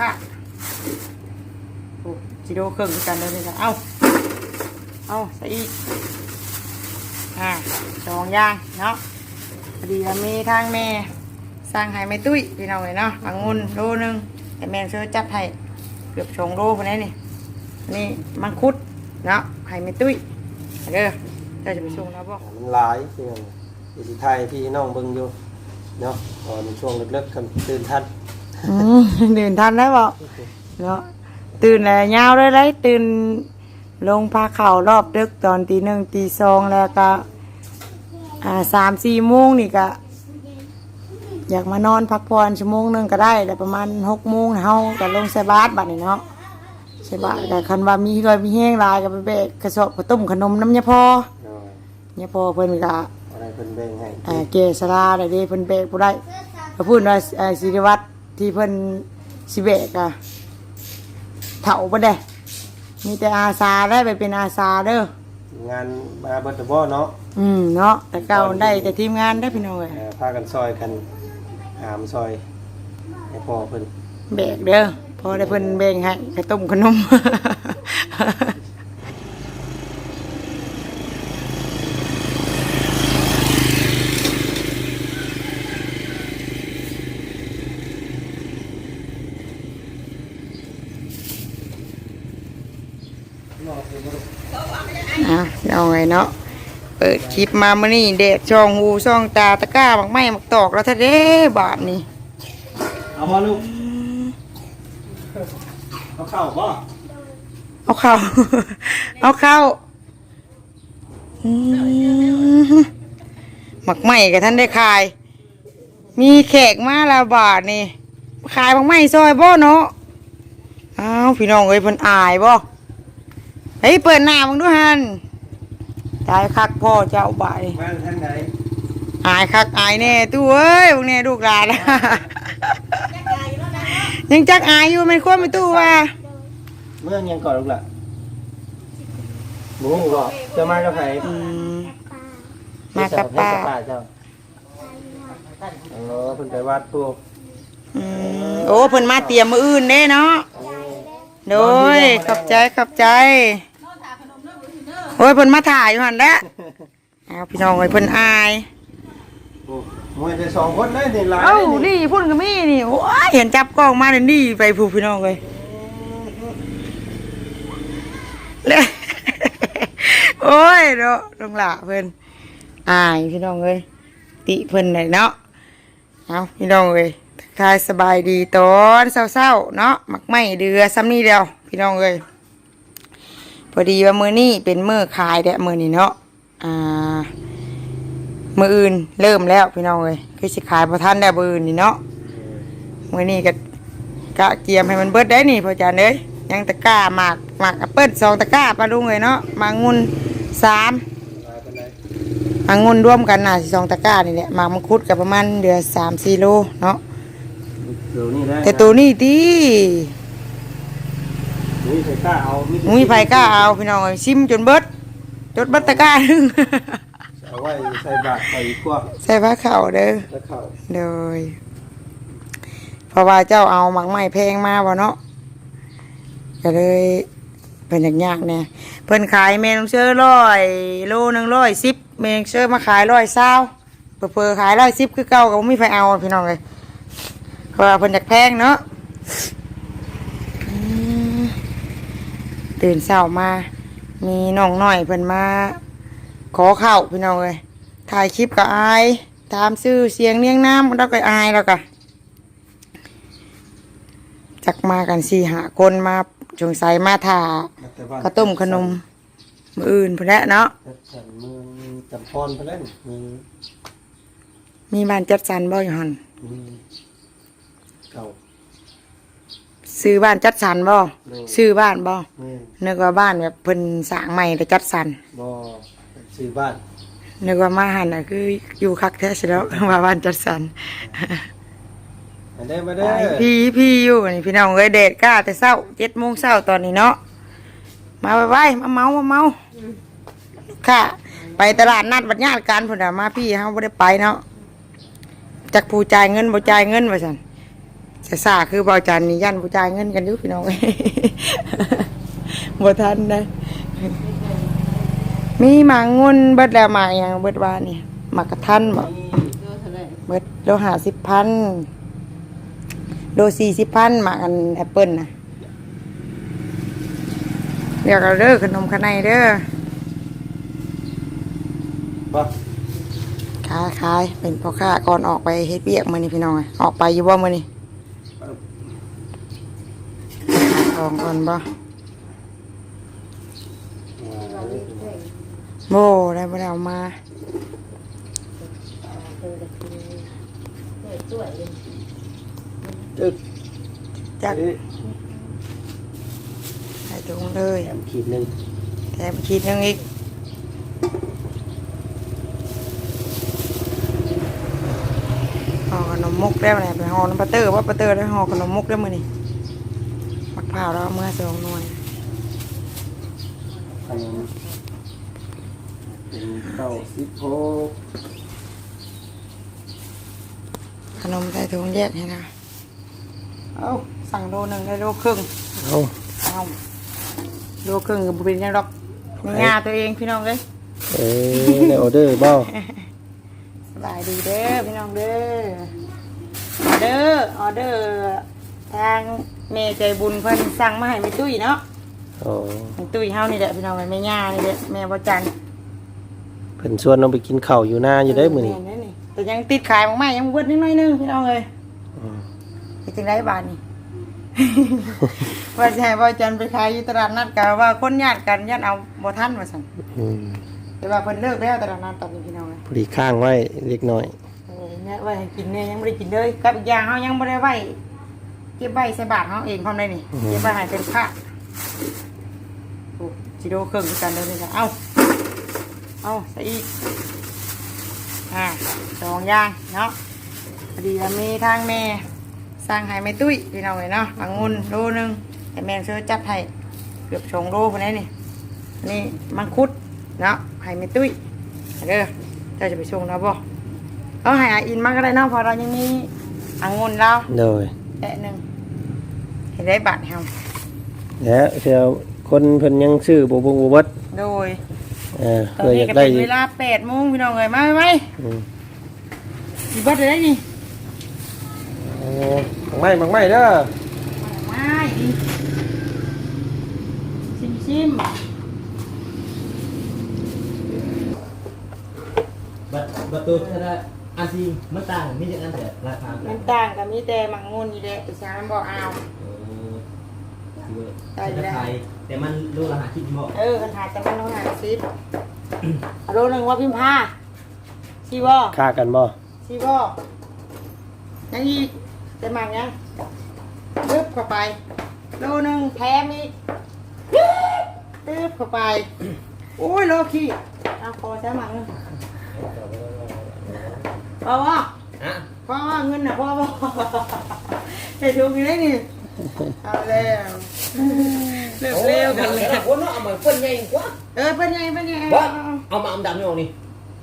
ค่ะโอ้จิโดเครื่องกันเลยนี่ค่ะเอาเอาใส่อีกอ่าสองอย่างเนาะพอดีมีทางแม่สร้างให้แม่ตุ้ยพี่น้องเลยเนาะอังุนโลหนึงแต่แม่ช่วยจัดให้เกือบสองโลคนนี้นี่นี่มังคุดเนาะให้แม่ตุ้ยเด้อเจ้าจะไปส่งแล้วบ่มันหลายเพียงอีสิไทยพี่น้องเบิ่งอยู่เนาะตอนช่วงเลิกๆกันตื่นทัน ตื่นทันได้บ่เนาะตื่นแล้วยาวเลยได้ตื่นลงพาเข่ารอบดึกตอนตีหนึ่งตีสองแล้วก็อ่าสามสี่โมงนี่ก็อยากมานอนพักผ่อนชั่วโมงหนึงก็ได้แต่ประมาณหกโมงเฮาก็ลงใส่บาตรบัดนี่เนาะใส่บาตรก็คันว่ามีรอยมีแห้งหลายก็ไปแบกกระสอบกระต้มขนมน้ำยาพอเนาะยาพอเพิ่นก็อะไรเพิ่นแบ่งให้อ่าเกษราได้เด้เพิ่นเบกผู้ได้พระพูดว่าอ่าศิริวัตร ที่เพิ่นสิเบกอะเฒ่าบ่ได้ มีแต่อาสาได้ไปเป็นอาสาเด้องานมาเบิดตะบ่เนาะอืมเนาะแต่เก่าได้แต่ทีมงานได้อพี่น้องเอ้ยเอ่อพากันซอยกันหามซอยให้พ่อเพิ่นแบกเด้อพอได้เพิ่นแบ่งให้ข้าวต้มขนม อะ เอาไงเนาะเปิดคลิปมามื่อนี้เด็กช่องหูช่องตาตะกร้าบักไม้บักตอกแล้วทะเด้บาทนี่เอาบ่ลูกเอาเข้าบ่เอาเข้าเอาเข้าอืมหมักไหม้กับท่านได้ขาย มีแขกมาแล้วบาทนี่ขายหมักไหม้ซอยบ่เนาะอ้าวพี่น้องเอ้ยเพิ่นอายบ่เฮ้ยเปิดหน้ามึงดูฮัน ตายคักพ่อเจ้าบาทนี่มาทางไหนอายคักอายแน่ตู้เอ้ยพวกนี้ลูกหลานยังจักอายอยู่แมันควรไม่ตู้ว่า เมื่อยังก่อนลูกล่ะหมูบ่จะมากับไผอืมมากับป้าเจ้เจ้าเออเพิ่นไปวัดพวกอืมโอ้เพิ่นมาเตรียมมืออื่นเด้เนาะโดยขอบใจขอบใจ โอ้ยเพิ่นมาถ่ายอยู่หันแหล้วเอาพี่น้องเอ้ยเพิ่นอายโอ้มวยได้สองคนเลยนี่หลายเอ้าเลยนี่นี่พุ่นก็มีนี่โอ้ยเห็นจับกล้องมาเลยนี่ไปผู้พี่น้องเลยเลยโอ้ยเนาะลงหล่าเพิ่นอายพี่น้องเลยติเพิ่นเลยเนาะเอาพี่น้องเลยทักทายสบายดีตอนเศร้าๆเนาะหมักไหม้เดือซ้ำนี่เดียวพี่น้องเลย พอดีว่ามือนี่เป็นมือขายแดะมือนี่เนาะอ่ามืออื่นเริ่มแล้วพี่น้องเลยคือสิขายพอท่านได้มืออื่นนี่เนาะมือนี้ก็กะเกียมให้มันเบิดได้นี่พ่อจานเอ้ยยังตะกร้าหมากหมากแอปเปิ้ลสองตะกร้าปลาลุงเลยเนาะหมากงุนสามหลายปานใดหมากงุนร่วมกันน่ะสิสองตะกร้านี่แหละหมากมังคุดกับประมาณเดือนสามสี่โลเนาะเดี๋ยวนี้ได้แต่ตัวนี้ตี นี่ใครกล้าเอามีมุ้ยไฟกล้าเอาพี่น้องเอ้ยชิมจนเบิดจดเบัดตะกร้าหนึง เอาไว้ใส่บาตรใส่พวกใส่ผ้าขาวเด้อตะเข่าโดยเพราะว่าเจ้าเอาหมักไม้แพงมาบ่เนาะก็เลยเป็นอย่างยากเนี่ยเพิ่นขายเมนเชื่อร้อยโลหนึ่งร้อยสิบเมนเชื่อมาขายร้อยเศร้าเพิ่อๆขายร้อยสิบคือเก่าก็บ่มีไฟเอาพี่น้องเลยเพราะว่าเพิ่นอยากแพงเนาะอืม ตื่นเช้ามา มีน้องน้อยเพิ่นมา ขอเข้าพี่น้องเลยถ่ายคลิปกับอายตามชื่อเสียงเรียงน้ำแล้วก็อายแล้วก็จักมากันสี่หาคนมาจงใส่มาถ่าแต่ว่าข้าวต้มขนมมืออื่นพอแล้วเนาะจัดสรรเมืองจำพรไปแล้วนี่มีมีบ้านจัดสรรบ่อยู่หันมีเก่า ซื้อบ้านจัดสรรบ่โดยซื้อบ้านบ่แม่นึกว่าบ้านแบบเพิ่นสร้างใหม่แต่จัดสรรบ่ซื้อบ้านนึกว่ามาหันน่ะคืออยู่คักแท้สิแล้วว่าบ้านจัดสรรมาเด้อมาเด้อพี่พี่อยู่นี่พี่น้องเอ้ยเดดกล้าแต่เศร้าเจ็ดโมงเช้าตอนนี้เนาะมาไว้ๆมาเมามาเมาค่ะ ไปตลาดนัดบัดญาติกันพุ่นน่ะมาพี่เฮาบ่ได้ไปเนาะจักผู้จ่ายเงินบ่จ่ายเงินว่าซั่น จะซาคือเบาจันนี่ยันผู้จ่ายเงินกันอยู่พี่น้องเอ้ยบ่ทันนะมีหมางงุนเบิดแล้วหมากอย่างเบิดว่านี่หมากกระทันบ่นี่เบิดโลหาสิบพันโลสี่สิบพันหมากอันแอปเปิลนะเดี๋ยวเราเด้อขนมข้างในเด้อบ่ขายขายเป็นพ่อค้าก่อนออกไปเฮ็ดเบียกมื้อนี้พี่น้องเอ้ยออกไปอยู่บ่มื้อนี้ ขายของก่อนบ่โบได้บ่ได้เอามาตึกจักเอ้ยใส่ถุงเลยแถมขีดหนึงแถมขีดหนึงอีกห่อขนมมุกได้ไหมไปห่อน้ำปลาเตอร์ว่าปลาเตอร์ได้ห่อขนมมุกได้มื้อนี้ มักพร้าแล้วเอามื่อสองหน่วยขนมเป็นเก้าสิบหกขนมใส่ถุงแยกให้นะเอาสั่งโลหนึ่งได้โลครึ่งเอาเอาโลครึ่งก็บ่เป็นยังดอกมีงาตัวเองพี่น้องเลยเอ้ยในออเดอร์บ่สบายดีเด้อพี่น้องเด้อออเดอร์ออเดอร์ทาง เมใจบุญเพิ่นสั่งมาให้แม่ตุ้ยเนาะอ๋อแม่ตุ้ยเฮานี่แหละพี่น้องแม่ย่านี่แหละแม่บ่จันเพิ่นชวนน้องไปกินข้าวอยู่หน้าอยู่ได้มื้อนี้แนี่แต่ยังติดขายมากๆยังเบิดนิดหน่อยหนึงพี่น้องเอ้ยอืมไปถึงไรบาทนี่ว่าจะให้บ่จันไปขายอยู่ตลาดนัดกันว่าคนญาติกันญาติเอาบ่ทันว่าซั่นอืมแต่ว่าเพิ่นเลิกแล้วตลาดนัดตอนนี้พี่น้องเอ้ยพอดีข้างไว้เล็กน้อยเออเนี่ยไว้ให้กินเนี่ยยังบ่ได้กินเลยกับอีกอย่างเฮายังบ่ได้ไว้ เก็บไว้ใส่บาทเฮาเองพร้อมได้นี่เก็บไว้ให้เป็นพระโอ้จิโดเครื่องคือกันเลยนี่จ้ะเอ้าเอาใส่อีกอ่าสองอย่างเนาะพอดีว่ามีทางแม่สร้างให้แม่ตุ้ยพี่น้องเอ้ยเนาะบางงุนโลนึงให้แม่ช่วยจัดให้เกือบสองโลพุ่นนี้นี่อันนี้มังคุดเนาะให้แม่ตุ้ยเด้อเจ้าจะไปส่งเนาะบ่เอาให้อาอินมากก็ได้เนาะเพอเรายังมีอังุนเราโดย แอะหนึ่งเห็นได้บาทเฮาแล้วเชียวคนเพิ่นยังชื่อบ่บ่บ่เบิดโดยเออตอนเพื่ออนี้ยากก็ได้เป็นเวลาแปดโมงพี่น้องเลยมาไหมอืมสิเบิดได้นี่โอ้บักไม้บักไม้เด้อมาอีชิมชิมบัตรบัตรตัวเท่าไหร อันซีมันต่างมีจากอันแต่ราคามันต่างกับมีแต่มังงุนนี่แหละแต่ฉันบอกเอาเออคือได้ใช้ได้ไทยแต่มันรู้รหัสคิดบ่เออคันหาจะมันต้องหาซิปเอาโลหนึ่งว่าพิมพ์ผ้าชีวอค่ากันบ่ชีวอยังอีกแต่หมักยังปึ๊บเข้าไปโลหนึ่งแถมอีกปึ๊บเข้าไป โอ้ยโลขี้เอาพอใช้หมักนึง พอวะอะพอวะเงินน่ะพอวะใส่ถุงอยู่ได้นี่เอาแล้วเร็วเร็วกันเลยคนเนาะเอามาเปิ้นใหญ่กว่าเออเป็นไงเป็นไงบ่เอาเอามาอำดำนี่ออกนี่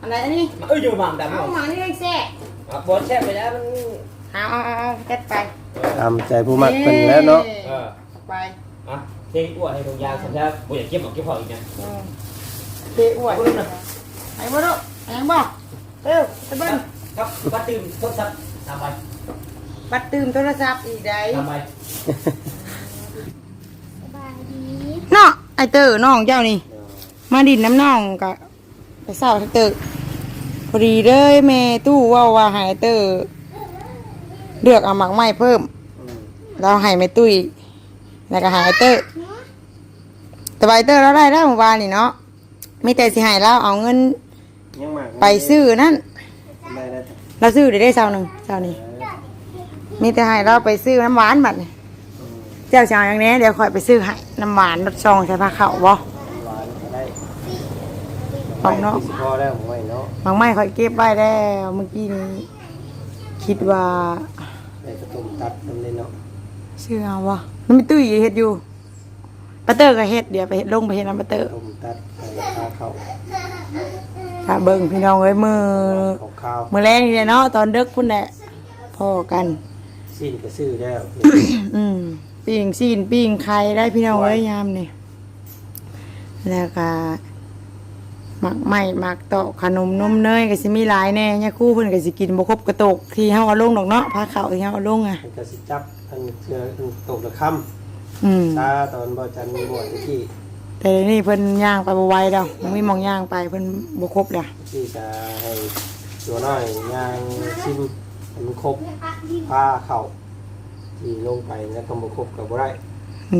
อะไรอันนี้มาเอ้ยอยู่มาอำดำนี่อเอาอกหมานี่เองแซ่อะบ่แช่ไปแล้วมันเอาเอาเอาเอาจัดไปตามใจผู้มักเพิ่นแล้วเนาะเออเอาไปอะเทอ้วนให้ตรงยางสัญญาบ่อยากเก็บหรอกเก็บพออีกนะอืมเตะอ้วนไอ้บ่ลูกไอ้ยังบ่เร็วตะเบิ้ล ครับบัตรตื่นโทรศัพท์ตามไปบัดตื่มโทรศัพท์อีกได้ตามไปเนาะไอเตอร์น้องเจ้านี่ มาดินน้ำน้องกะไปเศร้าไอเตอร์พอดีเลยแม่ตู้เว่าว่าให้ไอเตอร์เลือกเอาหมักไม้เพิ่ม เราให้แม่ตุ้ยแล้วก็ให้ไอเตอร์แต่ว่าไอเตอร์เราได้แล้วเมื่อวานนี่เนาะมีแต่สิให้เราเอาเงินยังมากไปซื้อนั่นได้ได้ เราซื้อได้ได้เช้าหนึ่งเช้านี้มีแต่ให้เราไปซื้อน้ำหวานบัดนี่เจ้าชาวอย่างนี้เดี๋ยวคอยไปซื้อให้น้ำหวานรสซองใส่ผ้าขาวบ่หวานก็ได้ของเนาะสิพอแล้วผมไว้เนาะบางไม้คอยเก็บไว้แล้วเมื่อกี้นี้คิดว่าได้กระตุ้มตัดมันเลยเนาะชื่อเอาวะมันมีตุ้ยเฮ็ดอยู่ปาเตอร์ก็เฮ็ดเดี๋ยวไปเฮ็ดลงไปเฮ็ดน้ำปาเตอร์ตุ้มตัดใส่ข้าวเข้า ถ้าเบิ่งพี่น้องเอ้ยมือข้าวมือแรงนี่แหละเนาะตอนดึกพุ่นแหละพอกัน สิ้นก็ซื้อแล้วอืมปิ้งซีนปิ้งไข่ได้พี่น้องเอ้ยยามนี่แล้วก็หมักไหม้หมักเตาะขนมนมเนยก็สิมีหลายแน่เนี่ยครู่เพิ่นก็สิกินบ่ครบกระตกที่เฮาเอาลงดอกเนาะพาเขาที่เฮาเอาลงอะมันก็สิจับอันเชื่ออันตกละค่อืมำตาตอนบ่จันบวชที่ แต่เดี๋ยวนี่เพิ่นย่างไปบ่ไหวแล้วมันมีหมองย่างไปเพิ่นบ่ครบแล้วที่จะให้ตัวน้อยย่างชิมให้มันครบผ้าเข่าที่ลงไปแล้วก็บ่ครบก็บ่ได้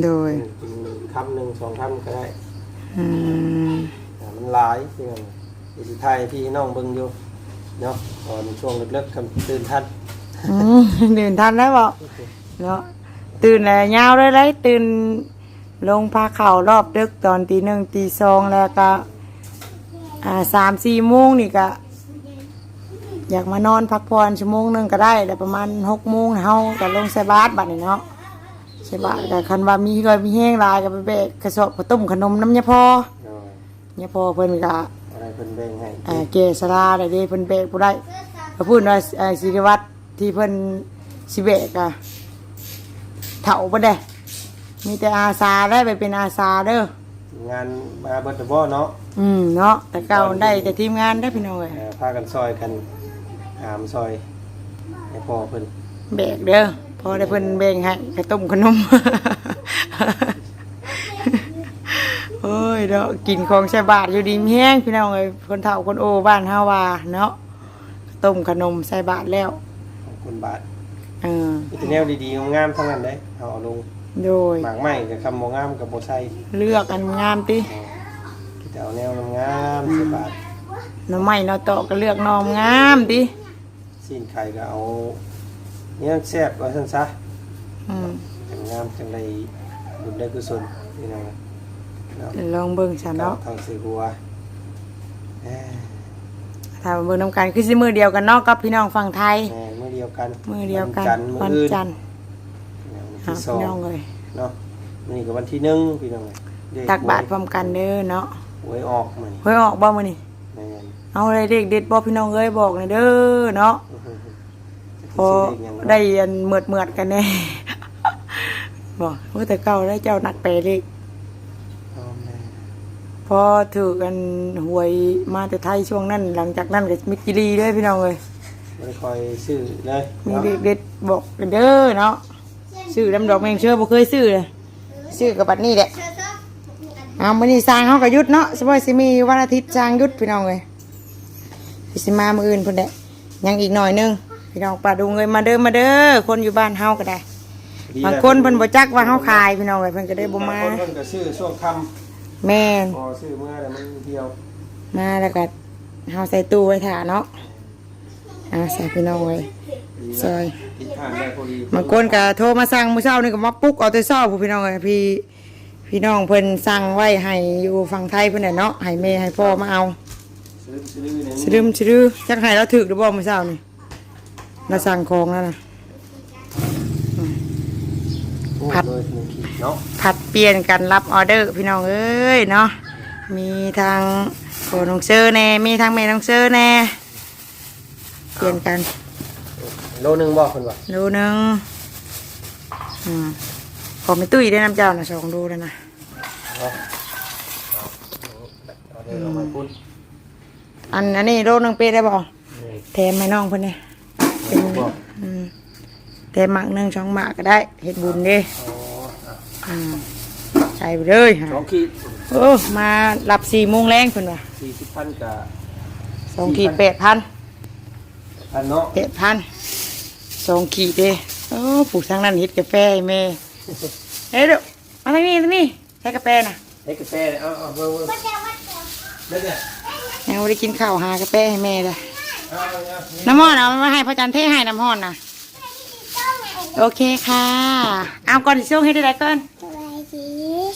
โดยกินคำหนึ่งสองคำก็ได้อืมแต่มันหลายเพื่อนอีสิไทยพี่น้องเบิ่งอยู่เนาะตอนช่วงเลิกๆคำตื่นทันอืมตื่นทันแล้วบ่เนาะตื่นแล้วยาวเลยเลยตื่น ลงพาเข่ารอบดึกตอนตีหนึ่งตีสองแล้วก็อ่าสามสี่โมงนี่ก็อยากมานอนพักผ่อนชั่วโมงหนึงก็ได้แต่ประมาณหกโมงเฮาก็ลงใส่บาตรบัดนี้เนาะใส่บาตรก็คันว่ามีรอยมีแห้งหลายก็ไปแบกกระสอบข้าวต้มขนมน้ำยาพอเนาะยาพอเพิ่นก็อะไรเพิ่นแบ่งให้อ่าเกสราได้เด้เพิ่นแบกบ่ได้ก็พูดว่าอ่าศิริวัตรที่เพิ่นสิแบกอะเฒ่าบ่ได้ มีแต่อาสาได้ไปเป็นอาสาเด้องานมาเบิดบ่เนาะอืมเนาะแต่เก่าได้แต่ทีมงานได้อพี่น้องเอ้ยเอ่อพากันซอยกันหามซอยให้พ่อเพิ่นแบกเด้อพอได้เพิ่นแบ่งให้ข้าวต้มขนม โอ้ยเนาะกินของใส่บาทอยู่ดีมีแห้งพี่น้องเอ้ยคนเฒ่าคนโอบ้านเฮาว่าเนาะข้าวต้มขนมใส่บาทแล้วของคนบาทเออ มีแต่แนวดีๆงามๆทั้งนั้นเด้เอาเอาลง โดย หมากไม้กับคำบ่งามกับบ่ใส่เลือกอันงามติคิดแต่เอาแนวงามๆสิบบาทหน่อไม้หน่อเตาะก็เลือกหนอมงามติสิ้นไข่ก็เอาเนี่ยแซ่บว่าซั่นซะอืมจังงามจังไดบุญได้กุศลพี่น้องเนาะลองเบิ่งซะเนาะทางสิหัวเอ้ยถ้าเบิ่งนํกันคือสิมือเดียวกันเนาะกับพี่น้องฝั่งไทยแม่มื้อเดียวกันมือเดียวกันจันทร์มื้วัอนอื่น จันทร์วัน หาที่สอพี่งน้องเลยเนาะนี่ก็วันที่หนึ่งพี่น้องเเลขตักบาตรพร้อมกันเด้อเนาะหวยออกมานี่เฮ้ยออกบ่มื้อนี้แม่นเอาอะไรเด็กเด็ดบ่พี่น้องเอ้ยบอกหน่อยเด้อเนาะพอได้อันเมือดเมือดๆกันแน่บอกว่าแต่เก่าได้เจ้านักแปลเลขเอาแม่พอถือกันหวยมาแต่ไทยช่วงนั้น หลังจากนั้นก็มิดกิรีเลยพี่น้องเลยไม่ได้คอยซื้อเลยมีเนาะ เด็กเด็ดบอกกันเด้อเนาะ ซื้อดำดอกแมงเชื่อบ่เคยซื้อเลยซื้อกับบัดนี้แหละเอามื้อนี้สร้างเฮาก็หยุดเนาะสบายสิมีวันอาทิตย์สร้างหยุดพี่น้องเลยสิมามื้ออื่นพุ่นแหละยังอีกหน่อยหนึงพี่น้องปลาดุงเลยมาเด้อมาเด้อคนอยู่บ้านเฮาก็ได้ดีบางคนเพิ่นบ่จักว่าเฮาขายพี่น้องเอ้ยเพิ่นก็ได้บ่มาบางคนเพิ่นก็ซื้อช่วงค่แม่นำพอซื้อเมื่อแต่มันเดียวมาแล้วก็เฮาใส่ตู้ไว้ถ่าเนาะอ่าใส่พี่น้องไว้ดี ซอยติดทานได้พอดีบางคนก็โทรมาสั่งมื้อเช้านี่ก็มาปลุกเอาแต่เช้าผู้พี่น้องเอ้ยพี่พี่น้องเพิ่นสั่งไว้ให้อยู่ฝั่งไทยเพิ่นน่ะเนาะให้แม่ให้พ่อมาเอาซื้อซื้อเนี่ยสลืมสลือจักให้เราถึกหรือบ่มื้อเช้านี่เราสั่งของแล้วนะผัผัดดเลยหนึ่งขีดเนาะผัดเปลี่ยนกันรับออเดอร์พี่น้องเอ้ยเนาะมีทางโคน้องเซอร์แน่มีทางแม่น้องเซอร์แน่เปลี่ยนกัน โลนึงบอกคนว่าดูหนึ่งอืมขอไม่ตุ้ยได้น้ำเจ้านะสองดูแล้วนะเนาะเอาเดี๋ยวเรามาพูดอันอันนี้โลหนึงเป๊ะได้บ่แถมให้น้องเพิ่นเนี่ยเป็นบอกอืมแถมหมักหนึ่งสองหมากก็ได้เฮ็ดบุญเด้อ๋ออะอืมใส่ไปเลยฮะสองขีดโอ้มาหลับสี่โมงแรงเพิ่นว่ะสี่สิบพันกับสองขีดแปดพันพันเนาะแปดพัน สองขีดเด้โอ้ปลูกทางนั้นเฮ็ดกาแฟให้แม่เฮ้ยเดูมาทางนี้ทางนี้ใช้กาแฟน่ะให้กาแฟเลยเอาเอาเบิ่งเบิ่งเดี๋ยวเดี๋ยวยังไม่ได้กินข้าวหากาแฟให้แม่เลยเอาเอาเอาน้ำห้อนเอามาให้พระจันทร์เทให้น้ำห้อนนะโอเคค่ะ เอาก่อนสิช่วงให้ได้ไรก่อน สบายดี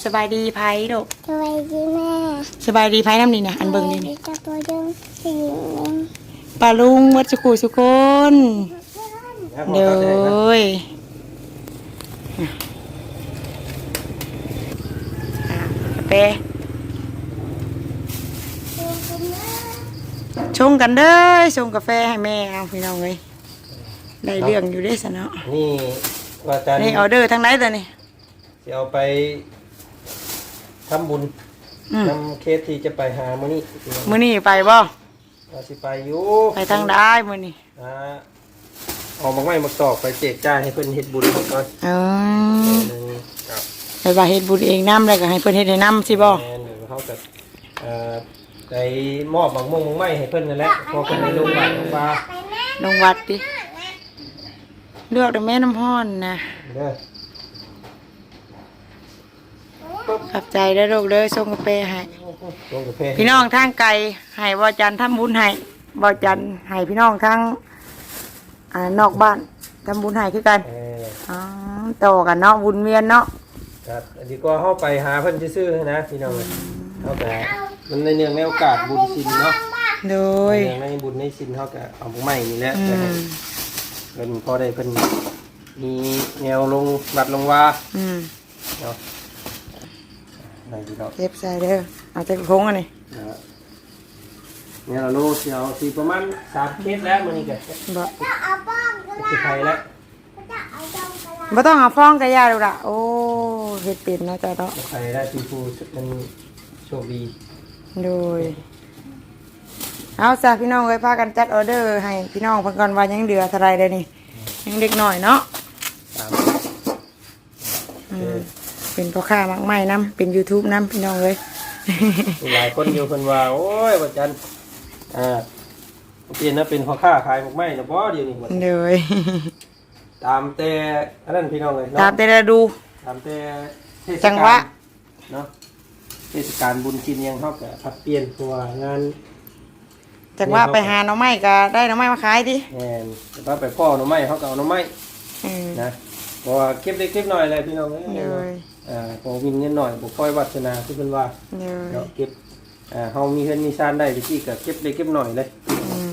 สบายดีไผ่ลูกสบายดีแม่สบายดีไผ่น้ำนี่นะอันเบิ่งนี่นี่จะตัวเดิมสิ่งหนึ่งปลาลุงวัดสุขุสุคน เอาเด้เอาเอาเอายอะกาแฟชงกันเด้อชงกาแฟให้แม่เอาพี่น้องเลยได้เรื่องอยู่เด้ซะเนาะนี่ว่าจะนี่ออเดอร์ทางไหนตัวนี้จะเอาไปทำบุญอืมนำเคสที่จะไปหามื้อนี้มื้อนี้ไปบ่เราสิไปอยู่ไปทางได้มื้อนี้อ่า เออกมาไม้มาตอกไปแจกจ่ายให้เพิ่นเฮ็ดบุญก่อนเออหนึงครับไปว่าเฮ็ดบุญเองนํแล้วก็ให้เพิ่นเฮ็ดให้นํสิบ่แม่นเดี๋ยวเขาก็เอ่อได้มอบบางม่วงบางไม้ให้เพิ่นนั่นแหละพอเพิ่นได้ลงบาทลงบาลงวัดดิเลือกแต่แม่น้ำพรนะเด้อขอบใจได้อลูกเด้อส่งกาแฟให้ลงกาแฟพี่น้องทางไกลให้บ่จันทำบุญให้บ่จันให้พี่น้องทาง อ่านอกบ้านทำบุญให้คือกันเอออ๋อต่อกันเนาะบุญเวียนเนาะครับดีกว่าเฮาไปหาเพิ่นซื่อๆนะพี่น้องเอ้ยเฮาก็มันในเนื่องในโอกาสบุญศีลเนาะโดยในในบุญในศีลเฮาก็เอาบ่ใหม่นี่แหละอืแต่ให้มเพิ่นพอได้เพิ่นมีแนวลงบัดลงว่าอืมเนาะได้พี่น้องเก็บใส่เด้อเอาใจพงอันนี้นะฮะ เนี่ยเราโลสิเอาสิประมาณ3เคสแล้วมื้อนี้ก็บ่เอาบ้องก็สิไปแล้วจะเอาบ้องก็บ่ต้องเอาฟ้องกระยาดูละโอ้เฮ็ดเป็นเนาะจ้ะเนาะไปได้ที่ผู้มันโชคดีโดยเอาจ้ะพี่น้องเอ้ยพากันจัดออเดอร์ ให้พี่น้องเพิ่นก่อนว่ายังเหลือเท่าไรเด้อนี่ยังเด็กหน่อยเนาะตามอืมเป็นพ่อค้ามักไม้นํเป็น YouTube นํพี่น้องเอ้ยมีหลายคนอยู่เพิ่นว่า โอ้ยว่าจัน อ่าเปลี่ยนนะเป็นพ่อค้าขายหมกไม้แล้วบ่เดี๋ยวนี้ว่าเลยตามแต่อันนั้นพี่น้องเลยเนาะตามแต่ละดูตามแต่เทศกาลจังหวะเนาะเทศกาลบุญกินยังเฮาก็ผัดเปลี่ยนตัวางานจากว่าไปหาหน่อไม้ก็ได้หน่อไม้มาขายดิแม่นแต่ว่าไปพ่อหน่อไม้เฮาก็เอาหน่อไม้เออนะเพราะว่าเก็บเล็กเก็บน้อยเลยพี่น้องเอ้ยเลยอ่าพอวินเงินหน่อยบ่ค่อยวาสนาที่เพิ่นว่าเลยเนาะเก็บ อ่าเฮามีเงินมีซานได้ตะกี้ก็เก็บเล็กเก็บน้อยเลยอืม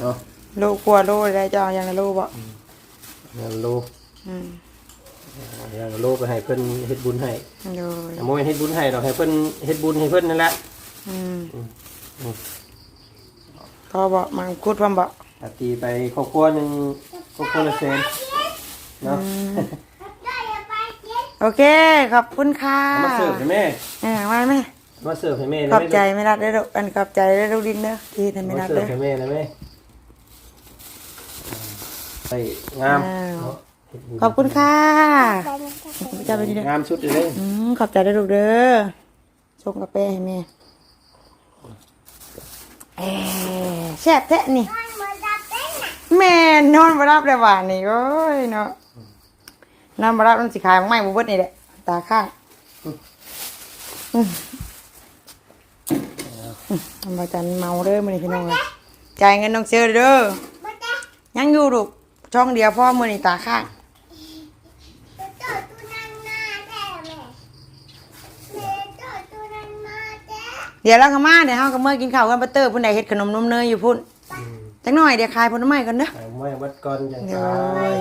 เนาะโลกลัวโลได้เจ้าอย่างละโลบ่เงินโลอืมอย่างโลไปให้เพิ่นเฮ็ดบุญให้เลยแต่โมเฮ็ดบุญให้ดอกให้เพิ่นเฮ็ดบุญให้เพิ่นนั่นแหละอืมอืมอืมพอบ่มังคุดพร้อมบ่ถ้าตีไปครอบครัวหนึงครอบครัวละแสนเนาะโอเค ขอบคุณค่ะเอามาเสิร์ฟให้แม่เออมาไหมเอา มาเสิร์ฟให้แม่ขอบใจไม่รัดได้อลูกอันขอบใจได้อลูกดินเด้อที่ทำเอาไม่มารัดเสิร์เด้อฟให้แม่นะแม่ใส่งามอ้าวเนาะเฮ็ดญขอบคุณค่ะได้เจ้าไปดีเด้องามชุดเลยเด้อืมขอบใจได้อลูกเด้อชงกาแฟให้แม่เอ้แซ่บแท้นี่แม่นอนบ่รับเลยว่านี่โอ้ยเนาะนอนบ่รับมันสิขายของใหม่บ่เบิดนี่แหละตาข้างอืมอืม ทำมาจันเมาเด้อมื้อนี้พี่น้องเอ้ยจ่ายเงินน้องเชื่อเด้อยังอยู่ลูกช่องเดียวพ่อมื้อนี้ตาข้างเดี๋ยวเราเข้ามาเดี๋ยวเฮาก็เมื่อกินข้าวกันบัตเตอร์พุ่นใดเฮ็ดขนมนมเนยอยู่พุ่นจักหน่อยเดี๋ยวขายผลไม้ก่อนเด้อใส่ไม้วัดก่อนจังเดี๋ซายวย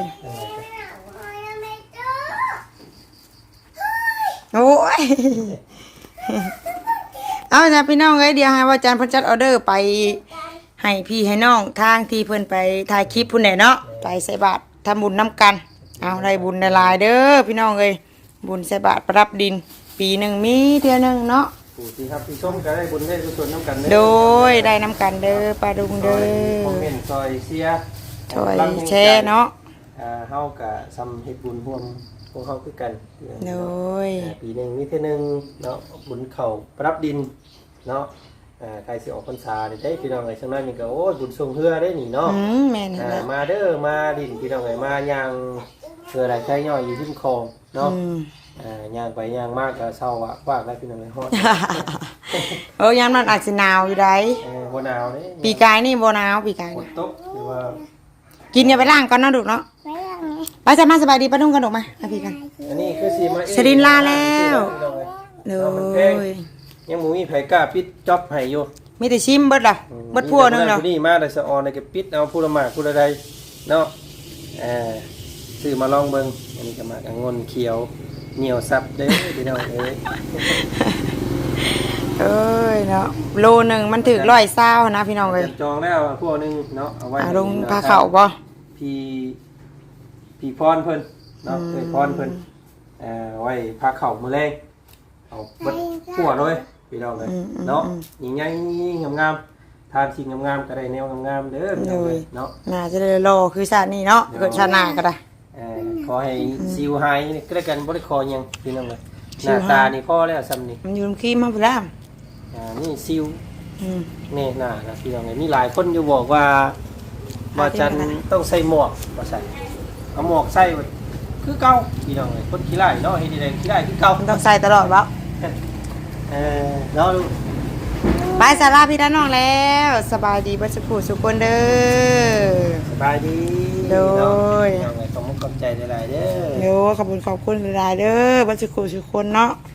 โอ้ย เอาจ้ะพี่น้องเอ้ยเดี๋ยวให้ว่าอาจารย์เพิ่นจัดออเดอร์ไปให้พี่ให้น้องทางที่เพิ่นไปถ่ายคลิปพุ่นแหละเนาะไปใส่บาตรทำบุญน้ำกัน เอาได้บุญได้หลายเด้อพี่น้องเอ้ยบุญใส่บาตรประดับดิน ปีหนึ่งมีเทื่อหนึงเนาะผู้ที่ครับที่ชมก็ได้บุญได้กุศลน้ำกันเด้อโดยได้น้ำกันเด้อปลาดุงเด้คอมเมอนต์ซอยเสียช่วยแชร์เนาะอ่าเฮาก็ซ้ำเฮ็ดบุญร่วมพ วกเฮาคือกันโดยอ่าปีหนึงมีเทื่อหนึงเนาะบุญเข้าประดับดินเนาะอ่าใครสิออกพรรษาได้พี่น้องไอ้ยจังนั้นนี่ก็โอ้ยบุญส่งเฮือได้นี่เนาะอืมแม่นอ่าแหละมาเด้อมาดินพี่น้องไอ้ยมาย่างเพื่ออะไรใช้ย่อยอยู่ริมคลองเนาะอืมอ่าย่างไปย่างมากก็เศร้าอะว่างได้พี่น้องไอ้ยฮอดเออยามนั้นอาจสิหนาวอยู่ได้เออบ่หนาวเด้ปีกายนี่บ่หนาวปีกายฝนนะตกหรือว่ากินอย่าไปล้างก่อนเนาะดุเนาะ ไม่ยังไงไปสบายสบายดีป้านุ่งกันออกมาเอาพี่กัน อันนี้คือสีมาเองสรินลาแล้ว เลเอามันแพงยยังหมูมีไผกล้าปิดจ็อบให้อยู่มีแต่ชิมเบิดล่ะเบิดพัวหนึงแล้แล้วนี่มาได้สะออนได้ก็ปิดเอาผู้ละหมากผู้ละใดเนาะเออซื้อมาลองเบิ่งอันนี้ก็หมากองุ่นเขียวเหนียวซับเด้อพี่น้องเอ้ยเอ้ยเนาะโลหนึงมันถึกร้อยเศร้านะพี่น้องเอ้ยจับจองแล้วพวกนึงเนาะเอาไว้อาลงพาเข่าบ่พี พี่พี่พรเพิ่นเนาะเคยพรเพิ่นเอ่อไว้พาเข่ามือแรงเอาเบัดขั่วเลยพี่น้องเลยเนาะยิ่งใหญ่งามๆทานสิ่งงามๆก็ได้แนวงามๆเด้อพี่น้องเลยเนาะน่าจะได้รอคือชาตินี้เนาะเกิดชาติหน้าก็ได้เอ่อขอให้ซิวหายนี่ก็ได้กันบ่ได้คอหยังพี่น้องเลยหซิวน้าหายตานี่พอแล้วซ้ำนี่มันอยู่ในขี้มาพุ่นแล้วอ่านี่ซิวอืมนี่หน้านะพี่น้องเลยมีหลายคนอยู่บอกว่าว่าจันต้องใส่หมวกบ่ใส่ เอาหมวกใส่ไว้คือเก่าพี่น้องเลยคนขี้ไล่เนาะเฮ็ดได้ขี้ไล่คือเก่ามันต้องใส่ตลอดวะเออเนาะลูกไปสาราพี่ด้านน้องแล้ว สบายดีเบัสกูสุกคนเด้อ สบายดีโดย เนาะพี่น้องเลยขอบคุณขอบใจหลายๆเด้อ โยขอบคุณขอบคุณหลายๆเด้อเบัสกูสุกคนเนาะโ